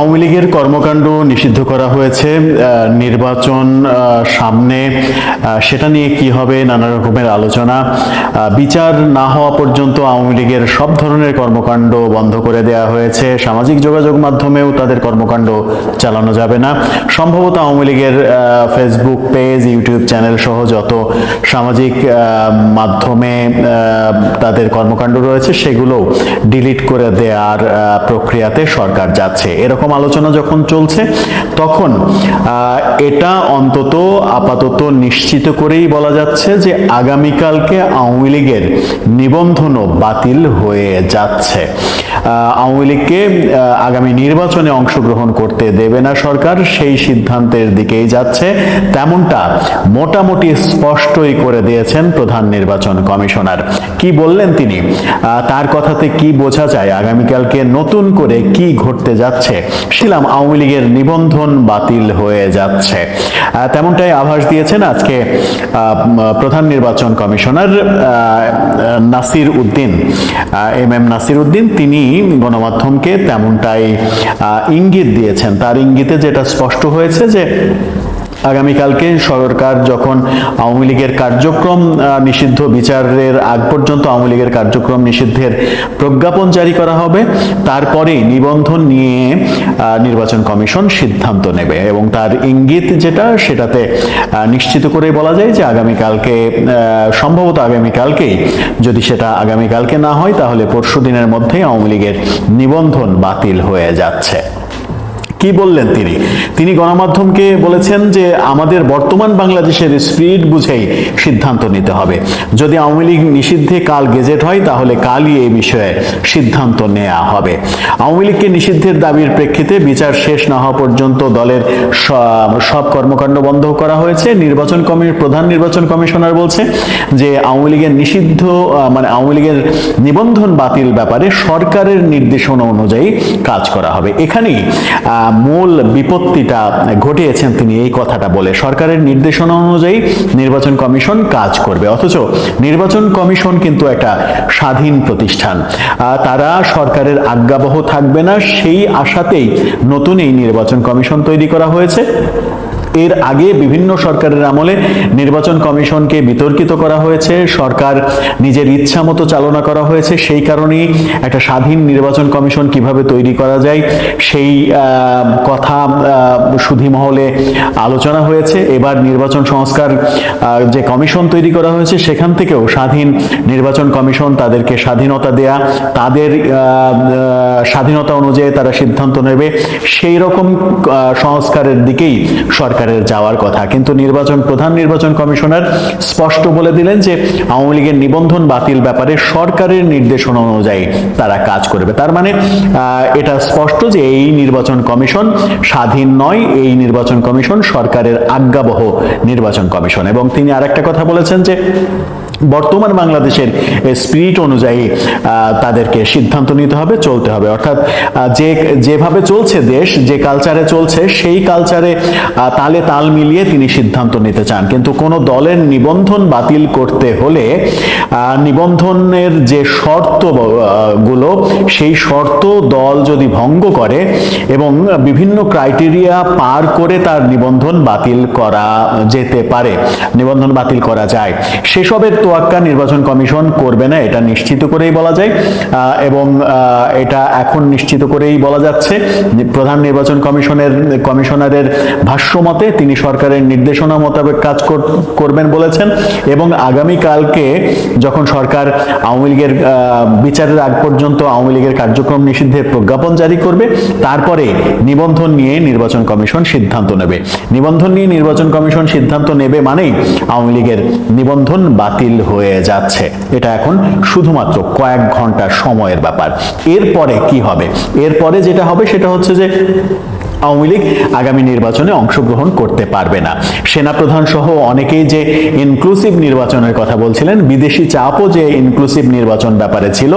আওয়ামী লীগের কর্মকাণ্ড নিষিদ্ধ করা হয়েছে নির্বাচন সামনে সেটা নিয়ে কি হবে, নানা রকমের আলোচনা। বিচার না হওয়া পর্যন্ত আওয়ামী লীগের সব ধরনের কর্মকাণ্ড বন্ধ করে দেওয়া হয়েছে। সামাজিক যোগাযোগ মাধ্যমেও তাদের কর্মকাণ্ড চালানো যাবে না। সম্ভবত আওয়ামী লীগের ফেসবুক পেজ ইউটিউব চ্যানেল সহ যত সামাজিক মাধ্যমে তাদের কর্মকাণ্ড রয়েছে সেগুলো ডিলিট করে দেওয়ার প্রক্রিয়াতে সরকার যাচ্ছে। এরকম আলোচনা যখন চলছে, তখন এটা অন্তত আপাতত নিশ্চিত করেই বলা যাচ্ছে যে আগামীকালকে আওয়ামী লীগের নিবন্ধনও বাতিল হয়ে যাচ্ছে। আওয়ামী লীগকে আগামী নির্বাচনে অংশগ্রহণ করতে দেবে না সরকার, সেই সিদ্ধান্তের দিকেই যাচ্ছে। তেমনটা মোটামুটি স্পষ্টই করে দিয়েছেন প্রধান নির্বাচন কমিশনার। কি বললেন তিনি? তার কথাতে কি বোঝা যায়? আগামীকালকে নতুন করে কি ঘটতে যাচ্ছে? ছিলাম আওয়ামী লীগের নিবন্ধন বাতিল হয়ে যাচ্ছে। তেমনটাই আভাস দিয়েছেন আজকে প্রধান নির্বাচন commissioner Nasir Uddin. M M Nasir Uddin, তিনি গণমাধ্যমকে তেমনটাই ইঙ্গিত দিয়েছেন। তার ইঙ্গিতে যেটা স্পষ্ট হয়েছে যে আগামীকালকে সরকার যখন আওয়ামী লীগের কার্যক্রম নিষিদ্ধ বিচারের আগ পর্যন্ত আওয়ামী লীগের কার্যক্রম নিষিদ্ধের প্রজ্ঞাপন জারি করা হবে, তারপরে নিবন্ধন নিয়ে নির্বাচন কমিশন সিদ্ধান্ত নেবে এবং তার ইঙ্গিত যেটা সেটাতে নিশ্চিত করে বলা যায় যে আগামীকালকে সম্ভবত আগামীকালকেই, যদি সেটা আগামীকালকে না হয় তাহলে পরশু দিনের মধ্যেই আওয়ামী লীগের নিবন্ধন বাতিল হয়ে যাচ্ছে। কি বললেন তিনি? তিনি গণমাধ্যমকে বলেছেন যে আমাদের বর্তমান বাংলাদেশের স্পিরিট বুঝেই সিদ্ধান্ত নিতে হবে। যদি আওয়ামী লীগ নিষিদ্ধে কাল গেজেট হয়, তাহলে কালই এই বিষয়ে সিদ্ধান্ত নেওয়া হবে। আওয়ামী লীগকে নিষিদ্ধের দাবির প্রেক্ষিতে বিচার শেষ না হওয়া পর্যন্ত দলের সব কর্মকাণ্ড বন্ধ করা হয়েছে। নির্বাচন কমি প্রধান নির্বাচন কমিশনার বলছে যে আওয়ামী লীগের নিষিদ্ধ মানে আওয়ামী লীগের নিবন্ধন বাতিল ব্যাপারে সরকারের নির্দেশনা অনুযায়ী কাজ করা হবে। এখানেই মূল বিপত্তিটা ঘটিয়েছেন তিনি এই কথাটা বলে। সরকারের নির্দেশনা অনুযায়ী নির্বাচন কমিশন কাজ করবে। অথচ নির্বাচন কমিশন কিন্তু একটা স্বাধীন প্রতিষ্ঠান। তারা সরকারের আজ্ঞাবহ থাকবে না, সেই আশাতেই নতুন এই নির্বাচন কমিশন তৈরি করা হয়েছে। এর আগে বিভিন্ন সরকারের আমলে নির্বাচন কমিশনকে বিতর্কিত করা হয়েছে, সরকার নিজের ইচ্ছা মতো চালনা করা হয়েছে, সেই কারণেই একটা স্বাধীন নির্বাচন কমিশন কীভাবে তৈরি করা যায়, সেই কথা সুধী মহলে আলোচনা হয়েছে। এবার নির্বাচন সংস্কার যে কমিশন তৈরি করা হয়েছে, সেখান থেকেও স্বাধীন নির্বাচন কমিশন তাদেরকে স্বাধীনতা দেয়া, তাদের স্বাধীনতা অনুযায়ী তারা সিদ্ধান্ত নেবে, সেই রকম সংস্কারের দিকেই সরকারের যাওয়ার কথা। কিন্তু নির্বাচন, প্রধান নির্বাচন কমিশনার স্পষ্ট বলে দিলেন যে আওয়ামী লীগের নিবন্ধন বাতিল ব্যাপারে সরকারের নির্দেশনা অনুযায়ী তারা কাজ করবে। তার মানে এটা স্পষ্ট যে এই নির্বাচন কমিশন স্বাধীন নয়, এই নির্বাচন কমিশন সরকারের আজ্ঞাবহ নির্বাচন কমিশন। এবং তিনি আরেকটা কথা বলেছেন যে বর্তমান বাংলাদেশের স্পিরিট অনুযায়ী তাদেরকে সিদ্ধান্ত নিতে হবে, চলতে হবে। অর্থাৎ যে, যেভাবে চলছে দেশ, যে কালচারে চলছে, সেই কালচারে তালে তাল মিলিয়ে তিনি সিদ্ধান্ত নিতে চান। কিন্তু কোনো দলের নিবন্ধন বাতিল করতে হলে নিবন্ধনের যে শর্তগুলো, সেই শর্ত দল যদি ভঙ্গ করে এবং বিভিন্ন ক্রাইটেরিয়া পার করে তার নিবন্ধন বাতিল করা যেতে পারে, নিবন্ধন বাতিল করা যায়, সেসবের তোয়াক্কা নির্বাচন কমিশন করবে না, এটা নিশ্চিত করেই বলা যায়। এবং এটা এখন নিশ্চিত করেই বলা যাচ্ছে প্রধান নির্বাচন কমিশনের, কমিশনারের ভাষ্য মতে তিনি সরকারের নির্দেশনা মোতাবেক কাজ করবেন বলেছেন এবং আগামী কালকে যখন সরকার আওয়ামী লীগের বিচারের আগ পর্যন্ত আওয়ামী লীগের কার্যক্রম নিষিদ্ধের প্রজ্ঞাপন জারি করবে, তারপরে নিবন্ধন নিয়ে নির্বাচন কমিশন সিদ্ধান্ত নেবে। নিবন্ধন নিয়ে নির্বাচন কমিশন সিদ্ধান্ত নেবে মানেই আওয়ামী লীগের নিবন্ধন বাতিল হয়ে যাচ্ছে। এটা এখন শুধুমাত্র কয়েক ঘণ্টা সময়ের ব্যাপার। এরপরে কি হবে? এরপরে যেটা হবে সেটা হচ্ছে যে আওয়ামী লীগ আগামী নির্বাচনে অংশগ্রহণ করতে পারবে না। সেনাপ্রধান সহ অনেকেই যে ইনক্লুসিভ নির্বাচনের কথা বলছিলেন, বিদেশি চাপও যে ইনক্লুসিভ নির্বাচন ব্যাপারে ছিল,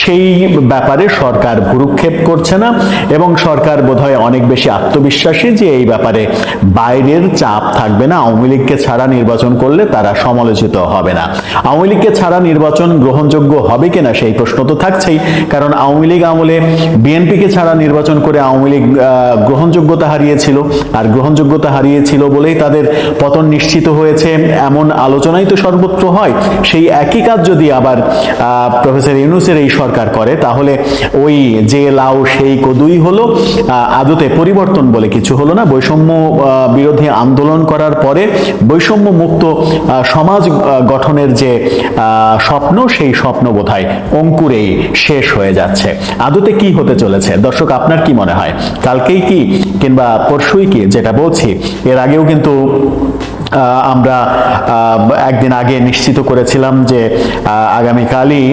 সেই ব্যাপারে সরকার ভুরুক্ষেপ করছে না এবং সরকার বোধহয় অনেক বেশি আত্মবিশ্বাসী যে এই ব্যাপারে বাইরের চাপ থাকবে না। আওয়ামী লীগকে ছাড়া নির্বাচন করলে তারা সমালোচিত হবে না। আওয়ামী লীগকে ছাড়া নির্বাচন গ্রহণযোগ্য হবে কিনা সেই প্রশ্ন তো থাকছেই, কারণ আওয়ামী লীগ আমলে বিএনপিকে ছাড়া নির্বাচন করে আওয়ামী লীগ গ্রহণযোগ্যতা হারিয়েছিল। আর গ্রহণযোগ্যতা হারিয়েছিল বলেই তাদের পতন নিশ্চিত হয়েছে এমন আলোচনাই তো সর্বত্র হয়। সেই একই কাজ যদি আবার প্রফেসর ইউনুসের এই সরকার করে, তাহলে ওই যে লাউ সেই কদুই হলো আদতে পরিবর্তন বলে কিছু হলো না। বৈষম্য বিরোধী আন্দোলন করার পরে বৈষম্য মুক্ত সমাজ গঠনের যে স্বপ্ন, সেই স্বপ্ন বোধহয় অঙ্কুরেই শেষ হয়ে যাচ্ছে। আদতে কি হতে চলেছে? দর্শক, আপনার কি মনে হয়? কালকেই কি কিংবা পরশুইকে যেটা বলছি এর আগেও কিন্তু আমরা একদিন আগে নিশ্চিত করেছিলাম যে আগামীকালই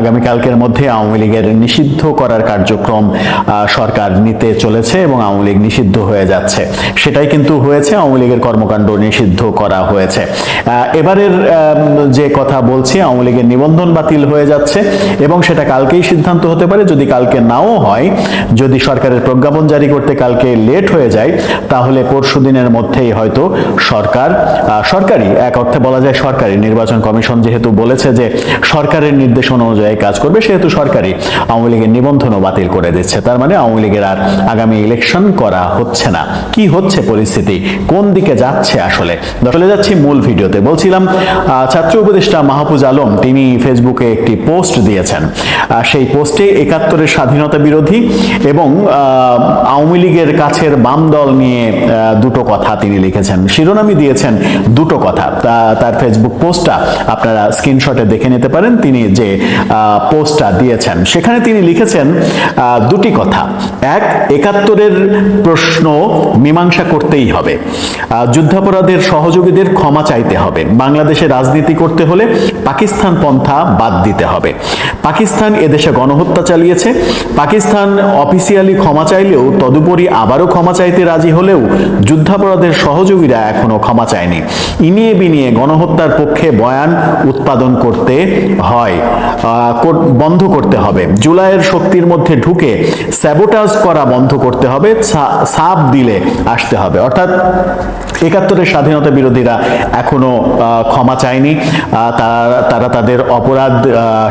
আগামীকালকের মধ্যে আওয়ামী লীগের নিষিদ্ধ করার কার্যক্রম সরকার নিতে চলেছে এবং আওয়ামী লীগ নিষিদ্ধ হয়ে যাচ্ছে। সেটাই কিন্তু হয়েছে, আওয়ামী লীগের কর্মকাণ্ড নিষিদ্ধ করা হয়েছে। এবারের যে কথা বলছি, আওয়ামী লীগের নিবন্ধন বাতিল হয়ে যাচ্ছে এবং সেটা কালকেই সিদ্ধান্ত হতে পারে। যদি কালকে নাও হয়, যদি সরকারের প্রজ্ঞাপন জারি করতে কালকে লেট হয়ে যায়, তাহলে পরশু দিনের মধ্যেই হয়তো সরকার আহ, সরকারি এক অর্থে বলা যায় সরকারি নির্বাচন কমিশন যেহেতু বলেছে যে সরকারের নির্দেশনা অনুযায়ী কাজ করবে সেহেতু সরকারি আওয়ামী লীগের নিবন্ধনও বাতিল করে দিচ্ছে। তার মানে আওয়ামী লীগের আর আগামী ইলেকশন করা হচ্ছে না। কি হচ্ছে পরিস্থিতি? কোন দিকে যাচ্ছে আসলে? চলে যাচ্ছি মূল ভিডিওতে। বলছিলাম ছাত্র উপদেষ্টা মাহফুজ আলম তিনি ফেসবুকে একটি পোস্ট দিয়েছেন। সেই পোস্টে একাত্তরের স্বাধীনতা বিরোধী এবং আওয়ামী লীগের কাছের বাম দল নিয়ে দুটো কথা তিনি লিখেছেন। শিরোনামই দিয়েছেন দুটো কথা। তার ফেসবুক পোস্টটা আপনারা স্ক্রিনশটে দেখে নিতে পারেন। তিনি যে পোস্টটা দিয়েছেন, সেখানে তিনি লিখেছেন দুটি কথা। এক, একাত্তরের প্রশ্ন মীমাংসা করতেই হবে। যুদ্ধাপরাধের সহযোগীদের ক্ষমা চাইতে হবে। বাংলাদেশে রাজনীতি করতে হলে পাকিস্তান পন্থা বাদ দিতে হবে। পাকিস্তান এদেশে গণহত্যা চালিয়েছে। পাকিস্তান অফিসিয়ালি ক্ষমা চাইলেও তদুপরি আবারও ক্ষমা চাইতে রাজি হলেও যুদ্ধাপরাধের সহযোগীরা এখনও ক্ষমা চায়নি। ইনিয়ে বিনিয়ে গণহত্যার পক্ষে বয়ান উৎপাদন করতে হয় বন্ধ করতে হবে। জুলাইয়ের শক্তির মধ্যে ঢুকে স্যাবোটাজ করা বন্ধ করতে হবে সাপ দিলে আসতে হবে। অর্থাৎ একাত্তরের স্বাধীনতা বিরোধীরা এখনও ক্ষমা চায়নি। তারা তারা তাদের অপরাধ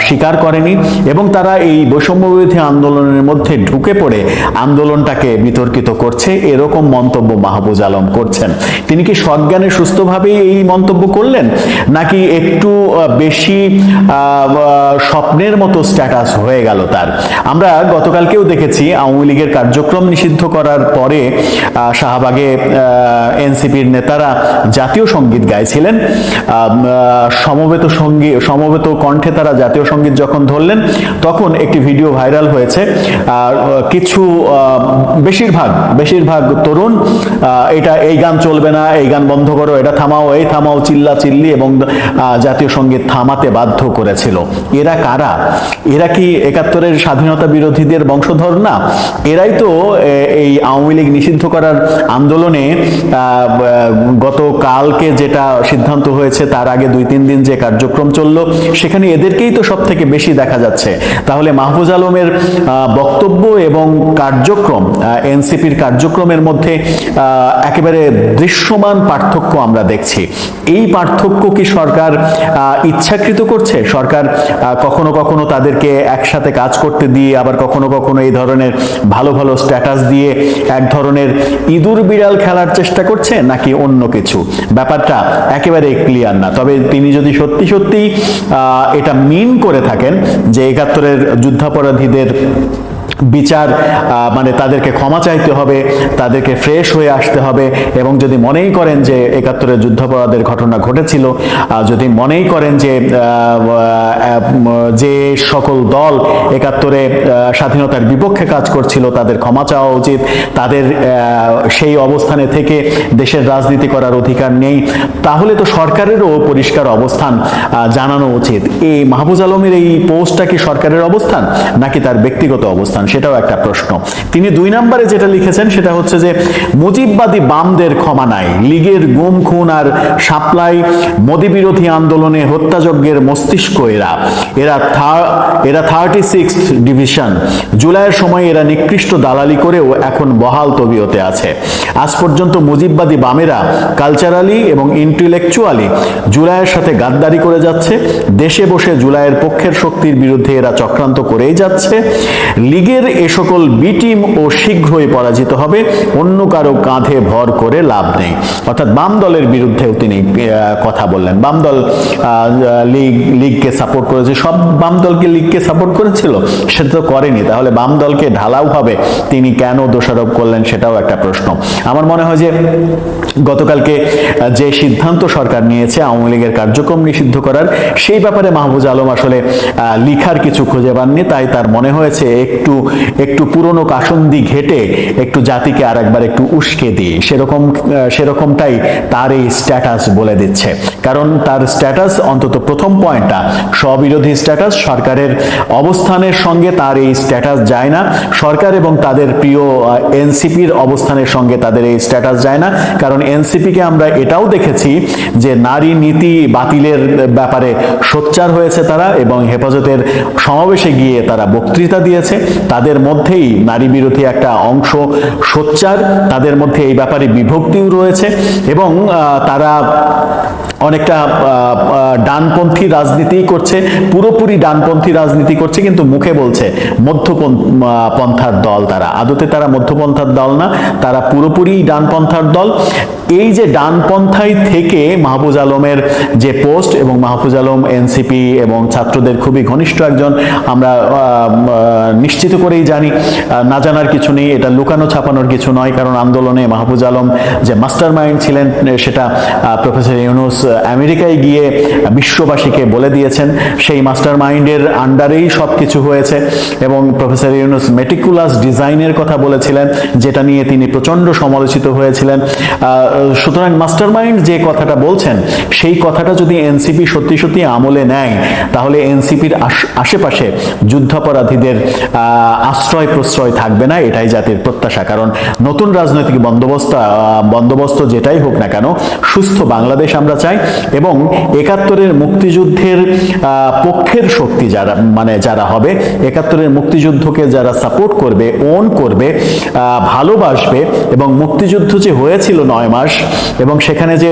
স্বীকার করেনি এবং তারা এই বৈষম্য বিরোধী আন্দোলনের মধ্যে ঢুকে পড়ে আন্দোলনটাকে বিতর্কিত করছে, এরকম মন্তব্য মাহবুজ আলম করছেন। তিনি কি সজ্ঞানে সুস্থভাবেই এই মন্তব্য করলেন, নাকি একটু বেশি স্বপ্নের মতো স্ট্যাটাস হয়ে গেল তার? আমরা গতকালকেও দেখেছি আওয়ামী লীগের কার্যক্রম নিষিদ্ধ করার পরে শাহবাগে এনসিপির নেতারা জাতীয় সংগীত গাইছিলেন সমবেত সঙ্গী সমবেত কণ্ঠে তারা জাতীয় সংগীত যখন ধরলেন তখন একটি ভিডিও ভাইরাল হয়েছে। আর কিছু বেশিরভাগ বেশিরভাগ তরুণ এটা এই গান চলবে না এই গান বন্ধ করো এটা থামাও এই থামাও চিল্লা চিল্লি এবং জাতীয় সংগীত থামাতে বাধ্য করেছিল। এরা কারা? এরা কি একাত্তরের স্বাধীনতা বিরোধীদের বংশধর না? এরাই তো এই আওয়ামী লীগ নিষিদ্ধ করার আন্দোলনে আহ, গতকালকে যেটা সিদ্ধান্ত হয়েছে তার আগে দুই তিন দিন যে কার্যক্রম চলল। সেখানে এদেরকেই তো সব থেকে বেশি দেখা যাচ্ছে। তাহলে মাহফুজ আলমের বক্তব্য এবং কার্যক্রম এনসিপির কার্যক্রমের মধ্যে একেবারে দৃশ্যমান পার্থক্য আমরা দেখছি। এই পার্থক্য কি সরকার ইচ্ছাকৃত করছে? সরকার কখনো কখনো তাদেরকে একসাথে কাজ করতে দিয়ে, আবার কখনো কখনো এই ধরনের ভালো ভালো স্ট্যাটাস দিয়ে এক ধরনের ইঁদুর বিড়াল খেলার চেষ্টা করছে, নাকি অন্য কিছু? ব্যাপারটা একেবারে ক্লিয়ার না। তবে তিনি যদি সত্যি সত্যি এটা মিন করে থাকেন যে একাত্তরের যুদ্ধাপরাধীদের বিচার মানে তাদেরকে ক্ষমা চাইতে হবে, তাদেরকে ফ্রেশ হয়ে আসতে হবে এবং যদি মনেই করেন যে একাত্তরের যুদ্ধাপরাধের ঘটনা ঘটেছিল যদি মনেই করেন যে যে সকল দল একাত্তরে স্বাধীনতার বিপক্ষে কাজ করছিল, তাদের ক্ষমা চাওয়া উচিত, তাদের সেই অবস্থানে থেকে দেশের রাজনীতি করার অধিকার নেই, তাহলে তো সরকারেরও পরিষ্কার অবস্থান জানানো উচিত। এই মাহবুজ আলমের এই পোস্টটা কি সরকারের অবস্থান, নাকি তার ব্যক্তিগত অবস্থান? চান সেটাও একটা প্রশ্ন। তিনি দুই নম্বরে যেটা লিখেছেন, সেটা হচ্ছে যে, মুজিববাদী বামদের ক্ষমা নাই। লীগের গুম, খুন আর সাপ্লাই মোদী বিরোধী আন্দোলনে হত্যাযজ্ঞের মস্তিষ্ক এরা। এরা এরা থার্টি সিক্স ডিভিশন জুলাইয়ের সময় এরা নিকৃষ্ট দালালি করেও এখন বহাল তবিয়তে আছে। আজ পর্যন্ত মুজিববাদী বামেরা কালচারালি এবং ইন্টেলেকচুয়ালি জুলাইয়ের সাথে গাদ্দারি করে যাচ্ছে। দেশে বসে জুলাইয়ের পক্ষের শক্তির বিরুদ্ধে এরা চক্রান্ত করেই যাচ্ছে। লীগের এ সকল বি টিম ও শীঘ্রই পরাজিত হবে। অন্য কারও কাঁধে ভর করে লাভ নেই। অর্থাৎ বাম দলের বিরুদ্ধেও তিনি কথা বললেন। বাম দল লীগ, লীগকে সাপোর্ট করেছে। সব বাম দলকে লীগকে সাপোর্ট করেছিল? সেটা তো করেনি। তাহলে বাম দলকে ঢালাওভাবে তিনি কেন দোষারোপ করলেন সেটাও একটা প্রশ্ন। আমার মনে হয় যে গতকালকে যে সিদ্ধান্ত সরকার নিয়েছে আওয়ামী লীগের কার্যক্রম নিষিদ্ধ করার, সেই ব্যাপারে মাহবুজ আলম আসলে লিখার কিছু খুঁজে পাননি। তাই তার মনে হয়েছে একটু একটু পুরনো কাসন্দি ঘেটে একটু জাতিকে আর একবার একটু উস্কে দিই। সেরকম সেরকমটাই তার এই স্ট্যাটাস বলে দিচ্ছে। কারণ তার স্ট্যাটাস অন্তত প্রথম পয়েন্টটা স্ববিরোধী স্ট্যাটাস সরকারের অবস্থানের সঙ্গে তার এই স্ট্যাটাস যায় না। সরকার এবং তাদের প্রিয় এনসিপির অবস্থানের সঙ্গে তাদের এই স্ট্যাটাস যায় না। কারণ এনসিপিকে আমরা এটাও দেখেছি যে নারী নীতি বাতিলের ব্যাপারে সোচ্চার হয়েছে তারা এবং হেফাজতের সমাবেশে গিয়ে তারা বক্তৃতা দিয়েছে। তাদের মধ্যেই নারী বিরোধী একটা অংশ সোচ্চার, তাদের মধ্যে এই ব্যাপারে বিভক্তিও রয়েছে এবং তারা অনেকটা ডানপন্থী রাজনীতি করছে, পুরোপুরি ডানপন্থী রাজনীতি করছে, কিন্তু মুখে বলছে মধ্যপন্থার দল তারা। আদতে তারা মধ্যপন্থার দল না, তারা পুরোপুরি ডানপন্থার দল। এই যে ডানপন্থায় থেকে মাহফুজ আলমের যে পোস্ট এবং মাহফুজ আলম এনসিপি এবং ছাত্রদের খুবই ঘনিষ্ঠ একজন, আমরা নিশ্চিত করেই জানি না জানার কিছু নেই, এটা লুকানো ছাপানোর কিছু নয়, কারণ আন্দোলনে মাহফুজ আলম যে মাস্টার মাইন্ড ছিলেন, সেটা প্রফেসর ইউনুস আমেরিকায় গিয়ে বিশ্ববাসীকে বলে দিয়েছেন, সেই মাস্টার মাইন্ডের আন্ডারেই সব কিছু হয়েছে এবং প্রফেসর ইউনুস মেটিকুলাস ডিজাইনের কথা বলেছিলেন, যেটা নিয়ে তিনি প্রচণ্ড সমালোচিত হয়েছিলেন। সুতরাং মাস্টার মাইন্ড যে কথাটা বলছেন, সেই কথাটা যদি এনসিপি সত্যি সত্যি আমলে নেয়, তাহলে এনসিপির আশেপাশে যুদ্ধাপরাধীদের আশ্রয় প্রশ্রয় থাকবে না, এটাই জাতির প্রত্যাশা। কারণ নতুন রাজনৈতিক বন্দোবস্ত বন্দোবস্ত যেটাই হোক না কেন, সুস্থ বাংলাদেশ আমরা চাই এবং একাত্তরের মুক্তিযুদ্ধের পক্ষের শক্তি যারা মানে যারা হবে, একাত্তরের মুক্তিযুদ্ধকে যারা সাপোর্ট করবে ওন করবে ভালোবাসবে এবং মুক্তিযুদ্ধ যে হয়েছিল নয় মাস এবং সেখানে যে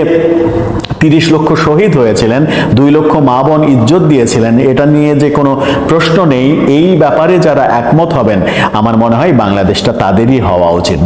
তিরিশ লক্ষ শহীদ হয়েছিলেন, দুই লক্ষ মা বোন ইজ্জত দিয়েছিলেন, এটা নিয়ে যে কোনো প্রশ্ন নেই। এই ব্যাপারে যারা একমত হবেন, আমার মনে হয় বাংলাদেশটা তাদেরই হওয়া উচিত।